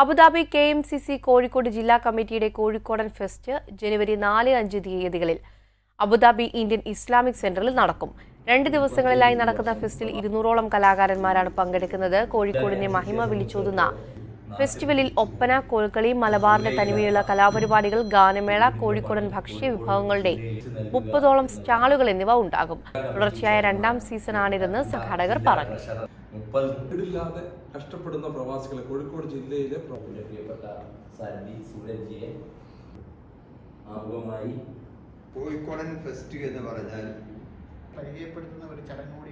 Abu Dhabi K M C C Kozhikode ജില്ലാ കമ്മിറ്റിയുടെ കോഴിക്കോടൻ fest ജനുവരി നാല് അഞ്ച് തീയതികളിൽ അബുദാബി ഇന്ത്യൻ ഇസ്ലാമിക് സെന്ററിൽ നടക്കും. രണ്ട് ദിവസങ്ങളിലായി നടക്കുന്ന ഫെസ്റ്റിൽ ഇരുന്നൂറോളം കലാകാരന്മാരാണ് പങ്കെടുക്കുന്നത്. കോഴിക്കോടിന്റെ മഹിമ വിളിച്ചോതുന്ന ഫെസ്റ്റിവലിൽ ഒപ്പന കോൽക്കളി മലബാറിന്റെ തനിമയുള്ള കലാപരിപാടികൾ ഗാനമേള കോഴിക്കോടൻ ഭക്ഷ്യ വിഭവങ്ങളുടെ മുപ്പതോളം സ്റ്റാളുകൾ എന്നിവ ഉണ്ടാകും. തുടർച്ചയായ രണ്ടാം സീസണാണിതെന്ന് സംഘാടകർ പറഞ്ഞു. മുപ്പത് വീടില്ലാതെ കഷ്ടപ്പെടുന്ന പ്രവാസികളെ കോഴിക്കോട് ജില്ലയിലെ പ്രിയപ്പെട്ട സാരഥി സൂരജിയെ ആമുഖമായി കോഴിക്കോടൻ ഫെസ്റ്റ് എന്ന് പറഞ്ഞാൽ പരിചയപ്പെടുത്തുന്ന ഒരു ചടങ്ങ് കൂടിയാകും